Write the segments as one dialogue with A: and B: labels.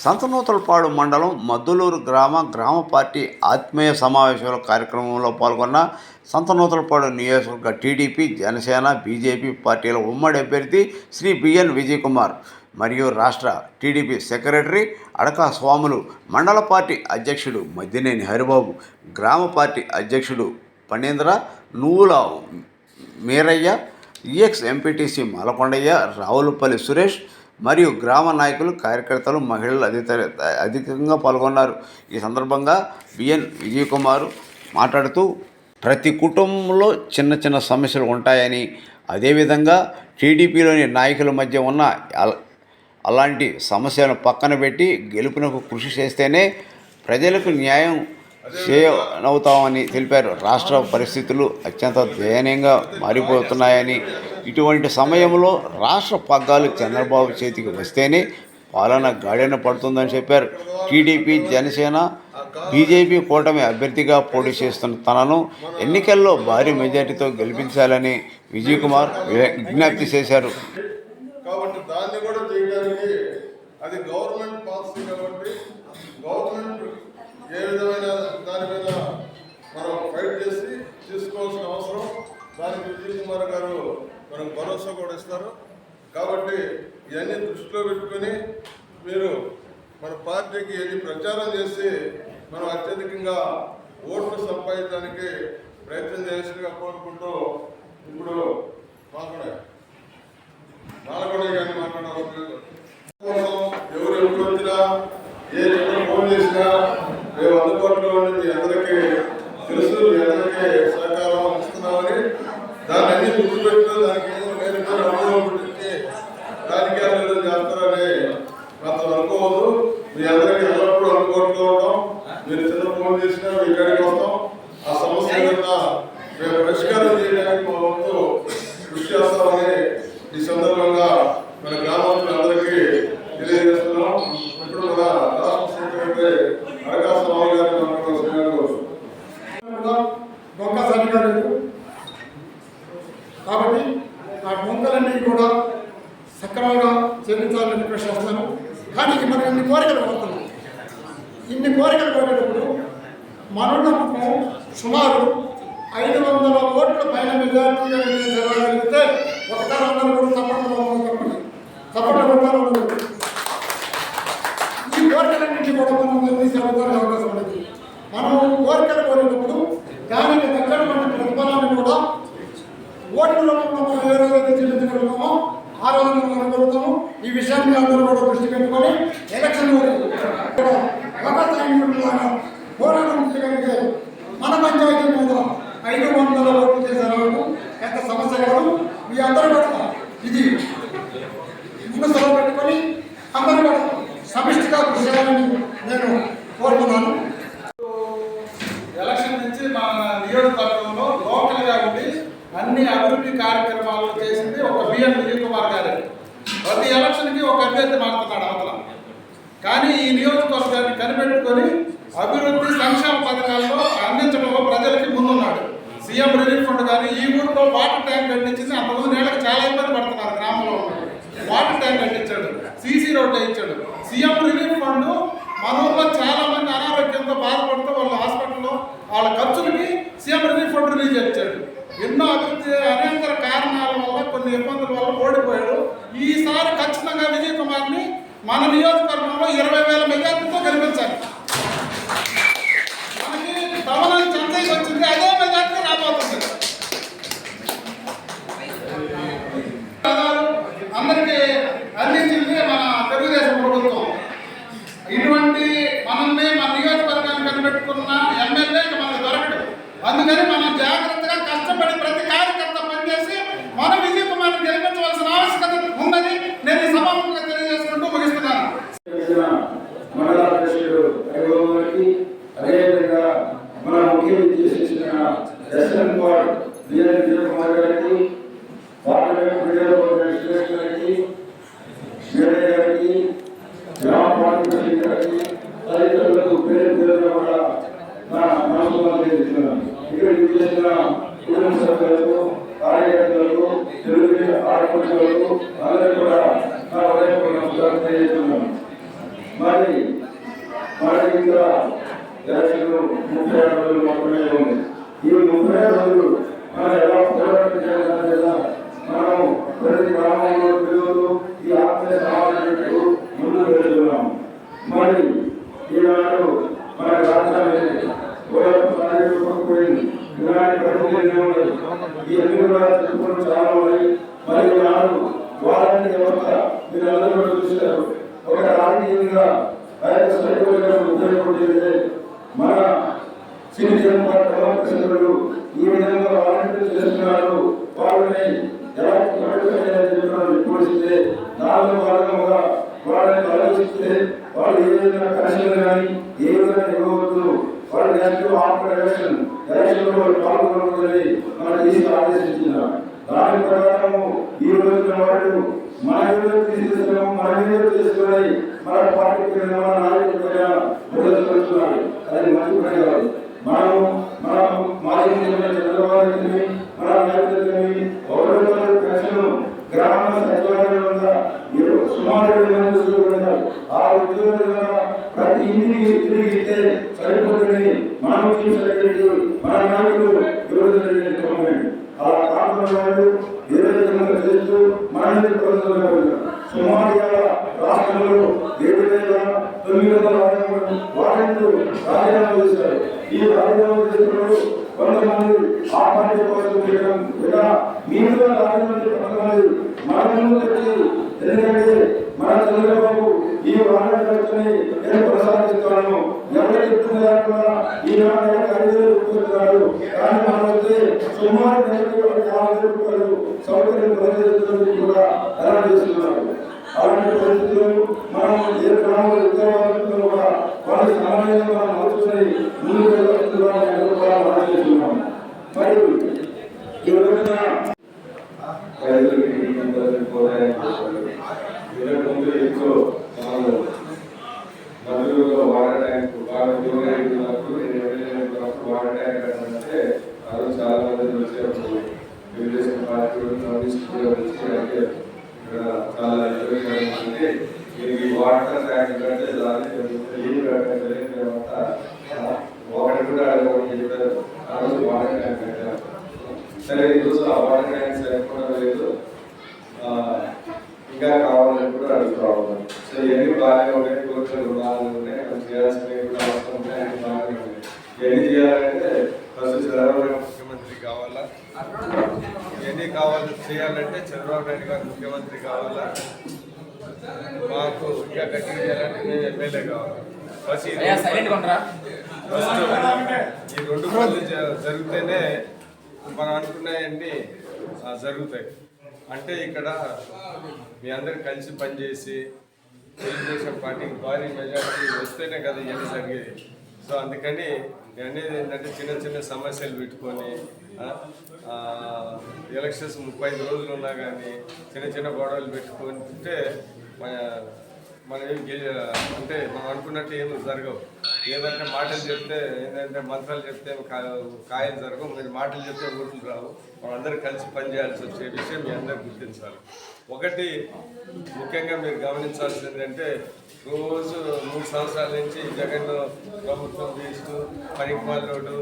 A: సంతనూతలపాడు మండలం మద్దులూరు గ్రామ గ్రామ పార్టీ ఆత్మీయ సమావేశాల కార్యక్రమంలో పాల్గొన్న సంతనూతలపాడు నియోజకవర్గ టీడీపీ జనసేన బీజేపీ పార్టీల ఉమ్మడి అభ్యర్థి శ్రీ బిఎన్ విజయ్ కుమార్ మరియు రాష్ట్ర టీడీపీ సెక్రటరీ అడకా స్వాములు మండల పార్టీ అధ్యక్షుడు మద్దినేని హరిబాబు గ్రామ పార్టీ అధ్యక్షుడు పణేంద్ర నువ్వుల మీరయ్య ఈఎక్స్ ఎంపీటీసీ మలకొండయ్య రావులపల్లి సురేష్ మరియు గ్రామ నాయకులు కార్యకర్తలు మహిళలు అధిక అధికంగా పాల్గొన్నారు. ఈ సందర్భంగా బిఎన్ విజయ్ కుమార్ మాట్లాడుతూ ప్రతి కుటుంబంలో చిన్న చిన్న సమస్యలు ఉంటాయని అదేవిధంగా టీడీపీలోని నాయకుల మధ్య ఉన్న అలాంటి సమస్యలను పక్కన పెట్టి గెలుపునకు కృషి చేస్తేనే ప్రజలకు న్యాయం అవుతామని తెలిపారు. రాష్ట్ర పరిస్థితులు అత్యంత దయనీయంగా మారిపోతున్నాయని ఇటువంటి సమయంలో రాష్ట్ర పగ్గాలు చంద్రబాబు చేతికి వస్తేనే పాలన గాడిన పడుతుందని చెప్పారు. టీడీపీ జనసేన బీజేపీ కూటమి అభ్యర్థిగా పోటీ చేస్తున్న తనను ఎన్నికల్లో భారీ మెజార్టీతో గెలిపించాలని విజయ్ కుమార్ విజ్ఞప్తి చేశారు.
B: కాబట్టి దాన్ని కూడా చేయడానికి అది గవర్నమెంట్ పాలసీ కాబట్టి గవర్నమెంట్ ఏ విధమైన దాని మీద మనం ఫైట్ చేసి తీసుకోవాల్సిన అవసరం దానికి విజయ్ కుమార్ గారు మనకు భరోసా కూడా ఇస్తారు కాబట్టి ఇవన్నీ దృష్టిలో పెట్టుకొని మీరు మన పార్టీకి ఇది ప్రచారం చేసి మనం అత్యధికంగా ఓట్లు సంపాదించడానికి ప్రయత్నం చేసిగా కోరుకుంటూ ఇప్పుడు మాట్లాడారు. నాలుగోడే కానీ మాట్లాడారు ఎవరు ఎప్పుడు వచ్చినా ఏ చిన్న ఫోన్ చేసినా మేము అందుబాటులో ఉండి మీ అందరికీ తెలుసు మీ అందరికీ సహకారం ఇస్తున్నామని దాన్ని అన్ని గుర్తుపెట్టిన దానికి ఏదో మీ అందరికీ ఎల్లప్పుడూ అందుబాటులో ఉంటాం. మీరు చిన్న ఫోన్ చేసినా మీ కాడికి వస్తాం ఆ సమస్య ఏదన్నా మేము పరిష్కారం చేయడానికి మా వంతు కృషి చేస్తామని ఈ సందర్భంగా మన గ్రామాలందరికీ తెలియజేస్తున్నాం ఇప్పుడు మన రాష్ట్ర సెక్రటరీ అరకా స్వామి గారిని మాట్లాడాల్సిందిగా
C: కూడా దొంగ సరిగా లేదు కాబట్టి ఆ దొంగలన్నీ కూడా సక్రమంగా చెల్లించాలని రిక్వెస్ట్ చేస్తాను కానీ మనం ఇన్ని కోరికలు కోరుతున్నాం ఇన్ని కోరికలు కోరేటప్పుడు మనోన్నమకం సుమారు ఐదు వందల ఓట్ల పైన మెజార్టీగా మీరు జరగగలిగితే ఒకసారి అందరూ కూడా తప్పకుండా చెప్పండి తప్పకుండా కొట్టాలి ఈ కోరికలన్నింటినీ కూడా మనం నిర్వహించాలని అవకాశం ఉండదు మనం కోరికలు కోరేటప్పుడు దానికి తగ్గటువంటి ప్రతిఫలాన్ని కూడా ఓట్లలో మనం ఏ రోజైతే చెల్లించగలుగుతామో ఆ రోజు మనం కలుగుతాము ఈ విషయాన్ని అందరూ కూడా దృష్టి పెట్టుకొని ఎలక్షన్ కూడా పోరాటం చేయగలిగే మన పంచాయతీ మీద ఐదు వందల ఓట్లు చేసేవాళ్ళు ఎంత సమస్య కాదు. మీ అందరూ కూడా ఇది ముందు సెలవు పెట్టుకొని అందరూ కూడా సమిష్టిగా కృషి చేయాలని నేను కోరుతున్నాను
D: ఎలక్షన్ నుంచి మన నియోజకవర్గంలో లోకల్గా ఉండి అన్ని అభివృద్ధి కార్యక్రమాలు చేసింది ఒక బిఎన్ విజయ్ కుమార్ గారే. ప్రతి ఎలక్షన్కి ఒక అభ్యర్థి మారుతున్నాడు అవతల. కానీ ఈ నియోజకవర్గాన్ని కనిపెట్టుకొని అభివృద్ధి సంక్షేమ పథకాల్లో అందించడంలో ప్రజలకి ముందున్నాడు. సీఎం రిలీఫ్ ఫండ్ కానీ ఈ ఊరిలో వాటర్ ట్యాంక్ కట్టించింది అంతకుముందు నేలకు చాలా ఇబ్బంది పడుతున్నారు గ్రామంలో వాటర్ ట్యాంక్ కట్టించాడు సీసీ రోడ్ వేయించాడు. సీఎం రిలీఫ్ ఫండ్ మన ఊర్లో చాలా మంది అనారోగ్యంతో బాధపడుతూ వాళ్ళ హాస్పిటల్లో వాళ్ళ ఖర్చులకి సీఎం రిలీఫ్ ఫండ్ రిలీజ్ చేశాడు. ఎన్నో అభివృద్ధి అనేక కారణాల వల్ల కొన్ని ఇబ్బందుల వల్ల ఓడిపోయాడు. ఈసారి ఖచ్చితంగా విజయ్ కుమార్ని మన నియోజకవర్గంలో ఇరవై వేల మెజార్టీతో గెలిపించాలి. మనకి భవనం చెన్నైకి వచ్చింది అదే మెజార్టీ రాబోతుంది. అందరికీ అందించిన మన తెలుగుదేశం ప్రభుత్వం ఇటువంటి మనల్ని మన నియోజకవర్గాన్ని కనిపెట్టుకున్న ఎమ్మెల్యే ఇక మనకు దొరకడు అందుకని మనం జాగ్రత్తగా కష్టపడి ప్రతి కార్యకర్త పనిచేసి మన విజయ్ కుమార్ని గెలిపించవలసిన ఆవశ్యకత ఉందని నేను ఈ సభాముఖంగా తెలియజేసుకుంటూ ముగిస్తున్నాను
E: చేసిన మండల అధ్యక్షుడు హరిబాబు గారికి అదేవిధంగా మన ముఖ్యమంత్రి చేసిన SN ward BN Vijay Kumar గారికి పార్లమెంట్ విజయ్ సురేష్ గారికి మేడే గారికి గ్రామ పార్టీ ప్రెసిడెంట్ గారికి తదితరులకు పేరు పేరుగా కూడా నా నమస్కారం తెలియజేస్తున్నాను ఇక్కడ చేసిన కుటుంబ సభ్యులకు కార్యకర్తలకు తెలుగు ఆడపడుచులకు అందరికీ కూడా నా ఉదయం నమస్కారం తెలియజేస్తున్నాను మరి మరి ఇంకా ఎలక్షన్ ముప్పై ఆరు రోజులు మాత్రమే ఉంది. ఈ ముప్పై ఆరు రోజులు మనం ఎలా పోరాటం చేయాలి మనం ప్రతి గ్రామంలో పిల్లలు ఈ ఆత్మీయ సమాజంలో ముందుకు వెళ్తున్నాం మరి ఈనాడు మన రాష్ట్రాన్ని పోయింది ఇలాంటి పరిస్థితులు ఉన్నాయి ఇవన్నీ కూడా చెప్పుకోవడం చాలా ఉన్నాయి మరి ఈనాడు వారాన్ని వ్యవస్థ మీరందరూ కూడా చూశారు ఒక రాజకీయంగా ఆయన సైకోలుగా ఉపయోగపడేది మన సిటిజన్ పార్టీ ఈ విధంగా వాలంటీర్ చేస్తున్నారు వాళ్ళని ఎలాంటి చెప్పాల్సిందే దానిలో భాగంగా వాళ్ళని ఆలోచిస్తే వాళ్ళు ఏ విధంగా కనెక్షన్ కానీ ఏ విధంగా ఇవ్వవద్దు వాళ్ళు నెక్స్ట్ ఆఫ్టర్ ఎలక్షన్ ఎలక్షన్లో వాళ్ళు పాల్గొనకూడదని మన దేశం ఆదేశించినారు దాని ప్రకారము ఈ రోజున వాళ్ళు మన మీద తీసుకున్నాము మన మీద తీసుకొని మన పార్టీ పైన మన నాయకుడి పైన అది మంచి పని కాదు. మనము మన మాజీ చంద్రబాబు మన నాయకుడిని పౌరుల గ్రామ సచివాలయం సుమారు ఆ ఉద్యోగుల ప్రతి ఇంటికి తిరిగి సరిపోతుంది మనం తీసుకెళ్ళి మన నాయకులు అలా కాకుండా వాళ్ళు ఏ చేస్తూ మన సుమారుగా రాష్ట్రంలో ఏడు వేల తొమ్మిది వందల అరవై రాజీనామా చేశారు. ఈ రాజీనామా చేసినప్పుడు కొంతమంది ఆ పార్టీ కోసం చేయడం లేదా మీరు రాజీనామా కొంతమంది ఎందుకంటే మన చంద్రబాబు ఈ వారాన్ని నేను కొనసాగిస్తున్నాను ఎవరు చెప్తున్న దాంట్లో ఈనాడు ఐదు వేలు రూపాయలు కానీ మనం వస్తే సుమారు నెలకి వేల రూపాయలు సౌకర్యం కూడా ఎలా చేస్తున్నారు. అలాంటి పరిస్థితుల్లో మనం ఏ గ్రామంలో ఉద్యోగాలతో కూడా మనం మార్చుకొని ముందుకు వెళ్ళవలసిందిగా కూడా మనం చేస్తున్నాం మరియు ఈ రోజున రైతులకి అందరికీ పోరాటం దీనికి ముందు ఎక్కువ మనం మధురలో వాడటానికి బాగా ఉపయోగించినప్పుడు నేను వెళ్ళినప్పుడు వాడటానికి అంటే అది చాలా మంది వచ్చేప్పుడు తెలుగుదేశం పార్టీ కమ్యూనిస్ట్ వచ్చి అంటే ఇక్కడ చాలా ఉపయోగకరంగా ఉంది దీనికి వాటర్ ట్యాంక్ కంటే దాని నీళ్ళు కట్టడం తర్వాత ఒకటి కూడా అడగమని చెప్పారు ఆ రోజు వాటర్ ట్యాంక్ కట్టారు సరే ఈరోజు ఆ వాటర్ ట్యాంక్ సరిపోవడం లేదు ఆ, ఇంకా కావాలని కూడా అడుగుతా ఉన్నాను సో ఇవన్నీ బాగానే ఉన్నాయి కోరికలు రుణాలు ఉన్నాయి మనం చేయాల్సినవి కూడా అవసరం ఉన్నాయి అన్ని బాగానే ఉన్నాయి ఇవన్నీ చేయాలంటే ఫస్ట్ చంద్రబాబు నాయుడు ముఖ్యమంత్రి కావాలా ఇవన్నీ కావాలి చేయాలంటే చంద్రబాబు నాయుడు గారు ముఖ్యమంత్రి కావాలా? మాకు ఇంకా గట్టిగా చేయాలంటే మేము ఎమ్మెల్యే కావాలి. ఫస్ట్ ఈ రెండు పనులు జరిగితేనే మనం అనుకున్నాయన్నీ ఆ, జరుగుతాయి. అంటే ఇక్కడ మీ అందరు కలిసి పనిచేసి తెలుగుదేశం పార్టీకి భారీ మెజారిటీ వస్తేనే కదా ఇవన్నీ జరిగేది. సో అందుకని నేను అనేది ఏంటంటే చిన్న చిన్న సమస్యలు పెట్టుకొని ఎలక్షన్స్ ముప్పై ఐదు రోజులు ఉన్నా కానీ చిన్న చిన్న గొడవలు పెట్టుకుంటే మన మనం ఏం అంటే మనం అనుకున్నట్టు ఏమి జరగవు. ఏదంటే మాటలు చెప్తే ఏంటంటే మంత్రాలు చెప్తే కాయం జరగవు. మీరు మాటలు చెప్తే ఊరులు రావు. మనం కలిసి పనిచేయాల్సి వచ్చే విషయం మీ అందరూ గుర్తించాలి. ఒకటి ముఖ్యంగా మీరు గమనించాల్సింది ఏంటంటే రోజు మూడు సంవత్సరాల నుంచి జగన్ ప్రభుత్వం వేస్తూ పనికిమాల రోడ్డు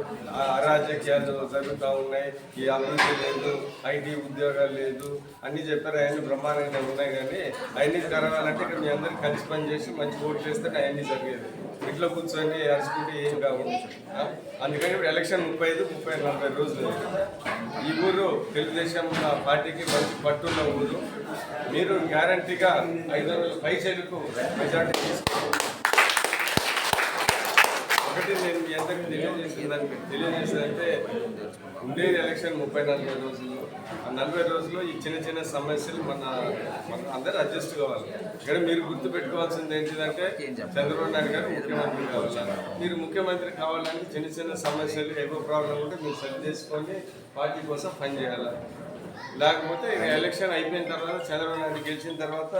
E: అరాజకీయాలు జరుగుతూ ఉన్నాయి. ఈ అభివృద్ధి లేదు ఐటీ ఉద్యోగాలు లేదు. అన్నీ చెప్పారు అవన్నీ బ్రహ్మాండంగా ఉన్నాయి కానీ అవన్నీ జరగాలంటే ఇక్కడ మీ అందరూ కలిసి పని చేసి మంచి ఓటు చేస్తే అవన్నీ జరిగేది. ఇంట్లో కూర్చొని అరుచుకుంటే ఏం కావు అందుకని ఇప్పుడు ఎలక్షన్ ముప్పై ఐదు ముప్పై నలభై రోజులు ఈ ఊరు తెలుగుదేశం పార్టీకి మంచి పట్టున్న ఊరు. మీరు గ్యారంటీగా ఐదు వందల పైసలకు మెజార్టీ తీసుకోవాలి ఒకటి నేను మీ అందరికి తెలియజేసిందానికి తెలియజేసేదంటే ఉండేది ఎలక్షన్ ముప్పై నలభై రోజులు ఆ నలభై రోజుల్లో ఈ చిన్న చిన్న సమస్యలు మన మన అందరూ అడ్జస్ట్ కావాలి. ఇక్కడ మీరు గుర్తు పెట్టుకోవాల్సింది ఏంటిదంటే చంద్రబాబు నాయుడు గారు ముఖ్యమంత్రి కావాలి. మీరు ముఖ్యమంత్రి కావాలంటే చిన్న చిన్న సమస్యలు ఏవో ప్రాబ్లం ఉంటే మీరు సరి చేసుకొని పార్టీ కోసం పనిచేయాలి లేకపోతే ఎలక్షన్ అయిపోయిన తర్వాత చంద్రబాబు నాయుడు గెలిచిన తర్వాత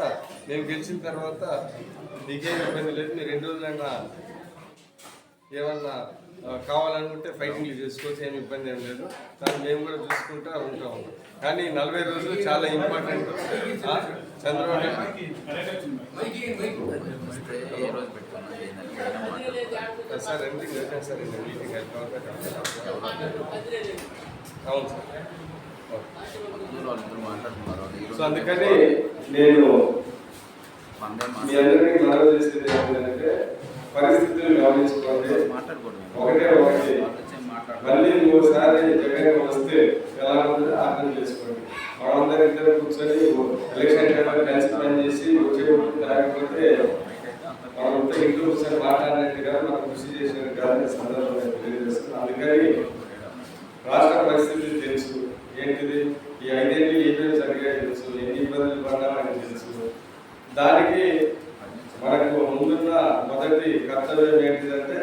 E: మేము గెలిచిన తర్వాత మీకేం ఇబ్బంది లేదు. మీరు రెండు రోజులైనా ఏమన్నా
F: కావాలనుకుంటే ఫైటింగ్లు చేసుకోవచ్చు ఏమి ఇబ్బంది ఏం లేదు. దాన్ని మేము కూడా చూసుకుంటూ ఉంటాం. కానీ నలభై రోజులు చాలా ఇంపార్టెంట్ చంద్రబాబు సార్ ఎండింగ్ పెట్టాను సార్ మీటింగ్ అవును సార్. సో అందుకని నేను మీ అందరికీ మనవి చేసేది ఏంటంటే పరిస్థితులు గమనించుకోండి. ఒకటే ఒకటి. మళ్ళీ ఇంకోసారి జగన్ వస్తే ఎలా ఉంటుంది అర్థం చేసుకోండి. వాళ్ళందరూ కూర్చొని ఎలక్షన్ టైంలో కలిసి వచ్చే రాకపోతే మనంతా ఇంట్లో కూర్చొని మాట్లాడినట్టు కాదు మనం కృషి చేసినట్టు కాదు రాష్ట్ర పరిస్థితి తెలుసు. ఏంటిది? ఈ ఐదేళ్ళు ఏమేమి జరిగాయో తెలుసు. ఎన్ని ఇబ్బందులు పడ్డామని తెలుసు. దానికి మొదటి కర్తవ్యం ఏంటిదంటే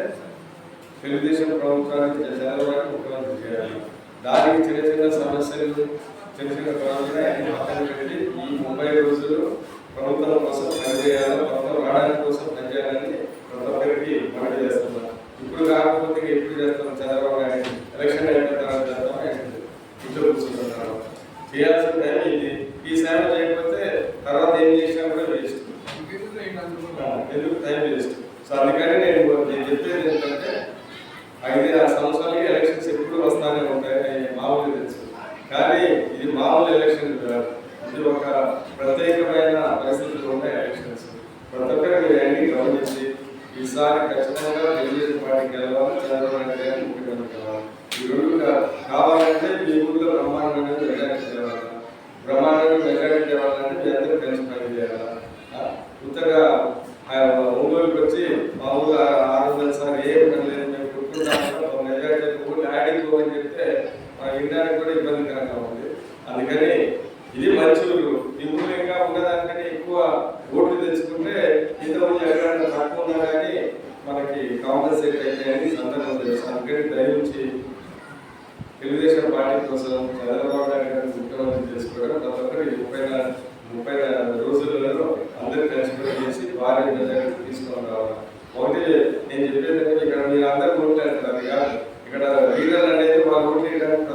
F: తెలుగుదేశం ప్రభుత్వానికి చంద్రబాబు ముఖ్యమంత్రి చేయాలి. దానికి చిన్న చిన్న సమస్యలు చిన్న చిన్న ప్రాబ్లమ్ని పక్కన పెట్టి ఈ ముప్పై రోజులు ప్రభుత్వం కోసం పనిచేయాలి ప్రభుత్వం రావడానికి కోసం పనిచేయాలని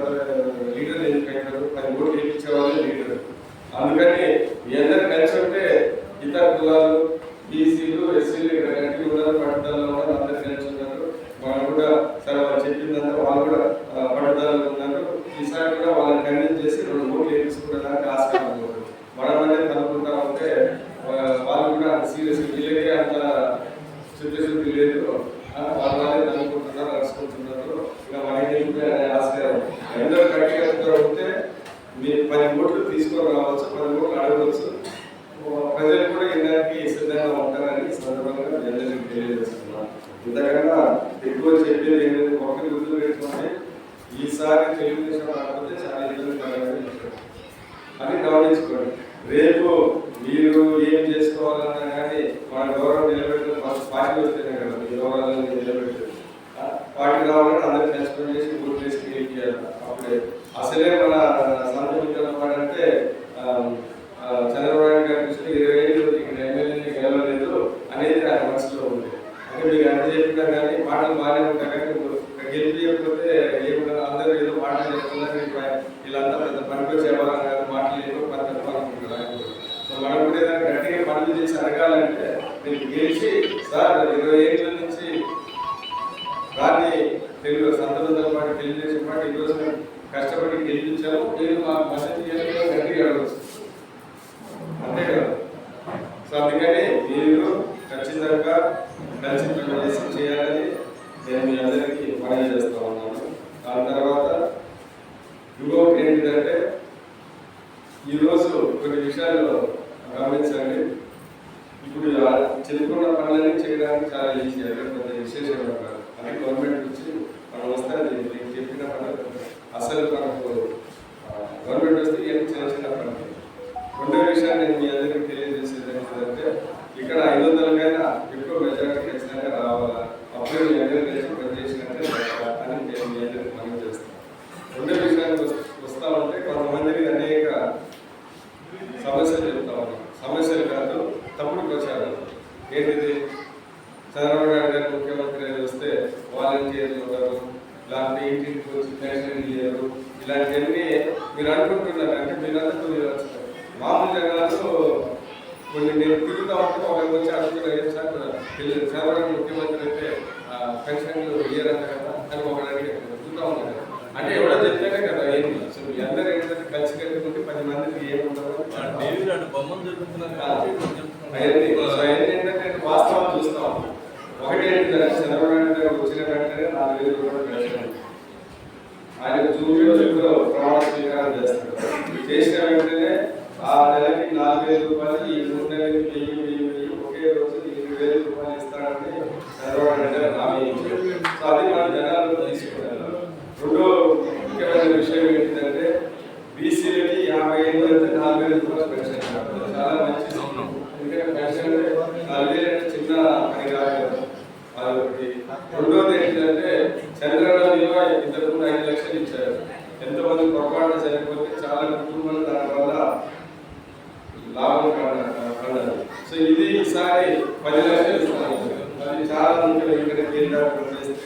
F: ஒரு ఈసారి తెలుగుదేశం రాకపోతే చాలా ఇబ్బంది పడాలని అని గమనించుకోండి రేపు మీరు ఏం చేసుకోవాలన్నా కానీ మన గౌరవం నిలబెట్టిన ఫస్ట్ పార్టీ వస్తేనే కదా మీ గౌరవాలను నిలబెట్టారు పార్టీ కావాలంటే అందరూ నష్టం చేసి గుర్తు చేసి క్రియేట్ చేయాలి. అప్పుడే అసలే మన సంతమిత్రం అంటే చంద్ర చేయాలంటే నేను గెలిచి సార్ ఇరవై ఏళ్ళ నుంచి దాన్ని తెలుగు సంతలతో పాటు తెలుగుదేశం పాటు ఈరోజు కష్టపడి గెలిపించాము. నేను మా మసీ గట్టిగా ఆయన చూడడం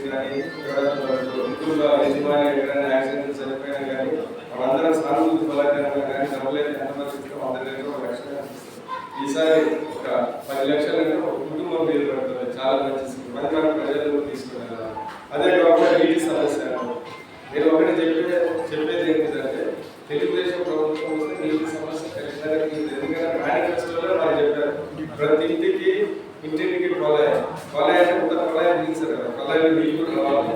F: కానీ కానీ వాళ్ళందరూ సానుభూతి కానీ సమలేదు అనుమతించడం అందరి ఒక లక్ష ఈసారి ఒక పది లక్షల కుటుంబం పేరు చాలా ప్రజలు తీసుకున్నారు. అదే కాకుండా నీటి సమస్య. నేను ఒకటి చెప్పే చెప్పేది ఏంటిదంటే తెలుగుదేశం ప్రభుత్వం సమస్య ఖచ్చితంగా ఎందుకంటే మేనిఫెస్టోలో మనం ప్రతి ఇంటికి ఇంటింటికి పోలే కొలాయి అంటే ఉత్తర కొలాయి నిలిచారు కదా కొలాయిలో నీళ్ళు కూడా రావాలి.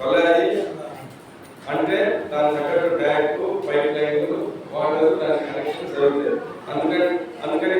F: కొలాయి అంటే దాని దగ్గర ట్యాంకు పైప్ లైన్లు వాటర్ దాని కనెక్షన్ జరుగుతాయి అందుకని అందుకని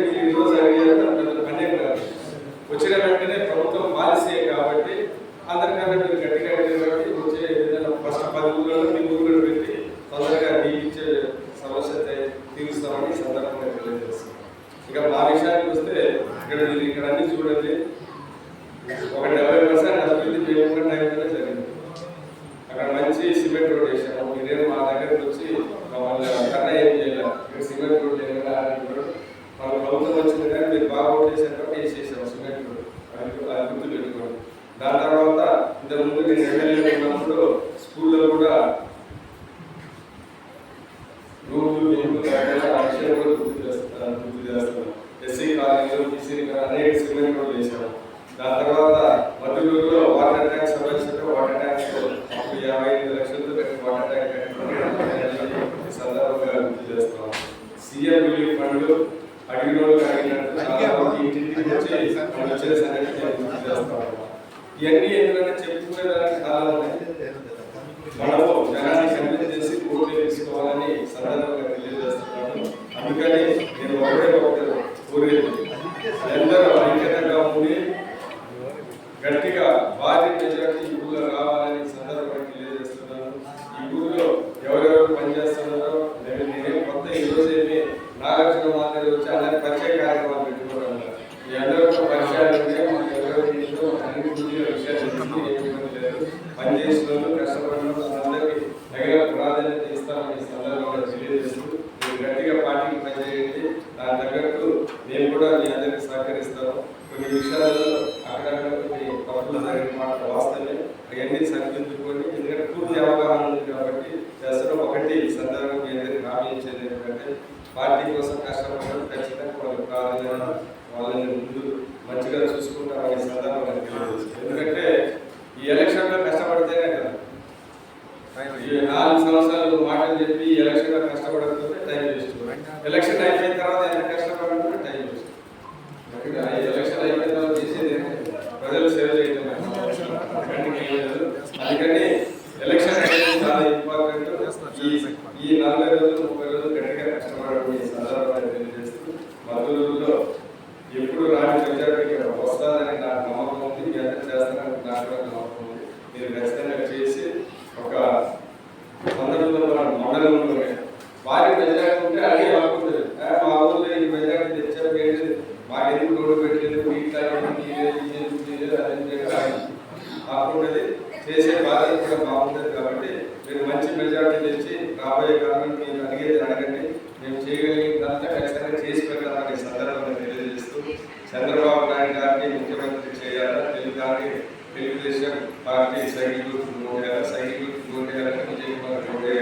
F: ఆయన గారిని ముఖ్యమంత్రి చేయాలా. తెలుగుదాన్ని తెలుగుదేశం పార్టీ సైకిల్ గుర్తు నోటేయాలా సైకిల్ గుర్తు నోటేయాలంటే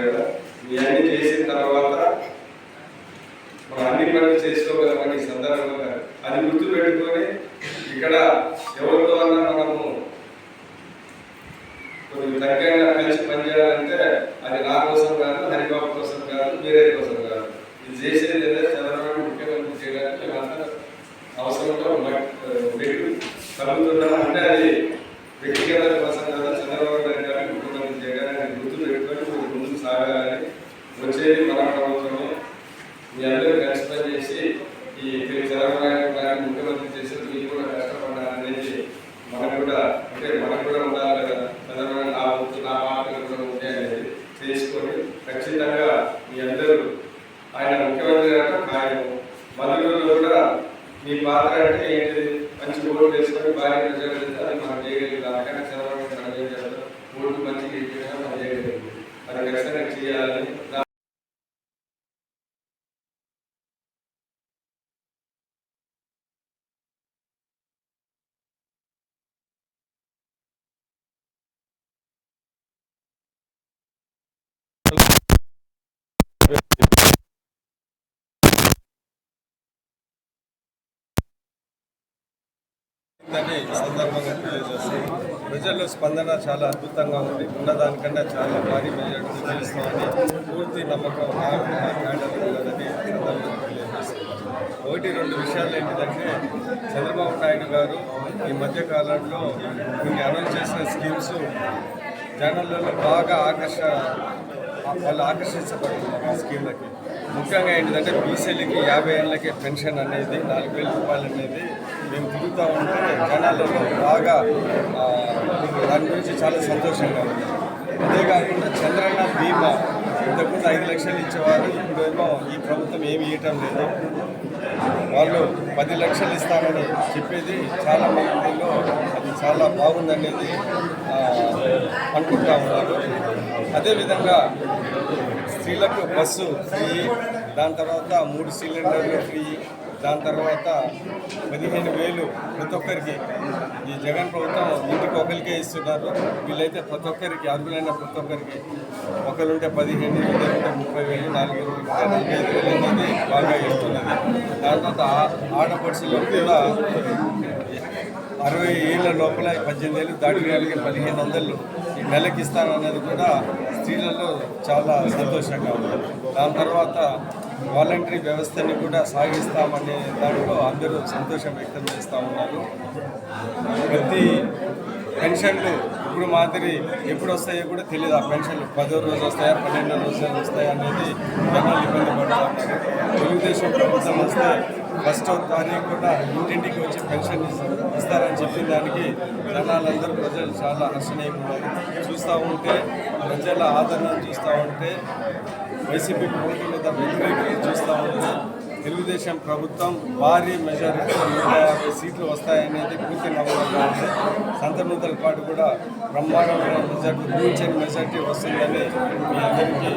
F: ఇవన్నీ చేసిన తర్వాత అన్ని పనులు చేసుకోగలమని సందర్భంగా
G: అది గుర్తుపెట్టుకొని ఇక్కడ ఎవరితో అన్నా మనము కొన్ని తగ్గ கலந்துள்ள
F: దాన్ని ఈ సందర్భంగా తెలియజేస్తాను ప్రజల్లో స్పందన చాలా అద్భుతంగా ఉంది ఉన్నదానికన్నా చాలా భారీ మెజార్టీ గెలుస్తామని పూర్తి నమ్మకం మాట్లాడాలని సందర్భంగా ఒకటి రెండు విషయాలు ఏంటిదంటే చంద్రబాబు నాయుడు గారు ఈ మధ్యకాలంలో కొన్ని అనౌన్స్ చేసిన స్కీమ్స్ జనాలలో బాగా ఆకర్ష వాళ్ళు ఆకర్షించబడుతున్నారు ఆ స్కీమ్లకి. ముఖ్యంగా ఏంటిదంటే బీసీలకి యాభై ఏళ్ళకి పెన్షన్ అనేది నాలుగు వేల రూపాయలు అనేది మేము తిరుగుతూ ఉంటే జనాలలో బాగా దాని గురించి చాలా సంతోషంగా ఉంది. అదే కాకుండా చంద్రన్న బీమా ఇంతకుముందు ఐదు లక్షలు ఇచ్చేవారు ఇప్పుడేమో ఈ ప్రభుత్వం ఏమి ఇవ్వటం లేదు. వాళ్ళు పది లక్షలు ఇస్తామని చెప్పేది చాలా మందిలో అది చాలా బాగుందనేది అనుకుంటా ఉన్నారు. అదేవిధంగా స్త్రీలకు బస్సు ఫ్రీ దాని తర్వాత మూడు సిలిండర్లు ఫ్రీ దాని తర్వాత పదిహేను వేలు ప్రతి ఒక్కరికి. ఈ జగన్ ప్రభుత్వం ఇంటికి ఒకరికే ఇస్తున్నారు. వీళ్ళైతే ప్రతి ఒక్కరికి అర్హులైన ప్రతి ఒక్కరికి. ఒకరుంటే పదిహేను వేలు ఉంటే ముప్పై వేలు నాలుగు నలభై ఐదు వేలు అనేది బాగా వెళ్తున్నది దాని తర్వాత ఆ- ఆడపడుచులకు కూడా అరవై ఏళ్ళ లోపల పద్దెనిమిది ఏళ్ళు దాటిన వాళ్ళకి పదిహేను వందలు ఈ నెలకి ఇస్తానన్నది కూడా స్త్రీలలో చాలా సంతోషంగా ఉంది. దాని తర్వాత వాలంటరీ వ్యవస్థని కూడా సాగిస్తామనే దాంట్లో అందరూ సంతోషం వ్యక్తం చేస్తూ ఉన్నారు. ప్రతి పెన్షన్లు ఇప్పుడు మాదిరి ఎప్పుడు వస్తాయో కూడా తెలియదు ఆ పెన్షన్లు పదో రోజు వస్తాయా పన్నెండో రోజులు వస్తాయా అనేది జనాలు ఇబ్బంది పడుతూ తెలుగుదేశం ప్రభుత్వం వస్తే ఫస్ట్ తారీఖు కూడా ఇంటింటికి వచ్చి పెన్షన్ ఇస్తారని చెప్పిన దానికి జనాలందరూ ప్రజలు చాలా హర్షణీయంగా ఉన్నారు. చూస్తూ ఉంటే ప్రజల ఆదరణ చూస్తూ ఉంటే వైసీపీ ప్రభుత్వం మీద వ్యతిరేకత చూస్తూ ఉంటే తెలుగుదేశం ప్రభుత్వం భారీ మెజారిటీ నూట యాభై సీట్లు వస్తాయనేది పూర్తి నమ్మకంగా ఉంది సంతమంతల పాటు కూడా బ్రహ్మాండమైన మెజార్టీ ఊహించని మెజార్టీ వస్తుందని మీ అందరికీ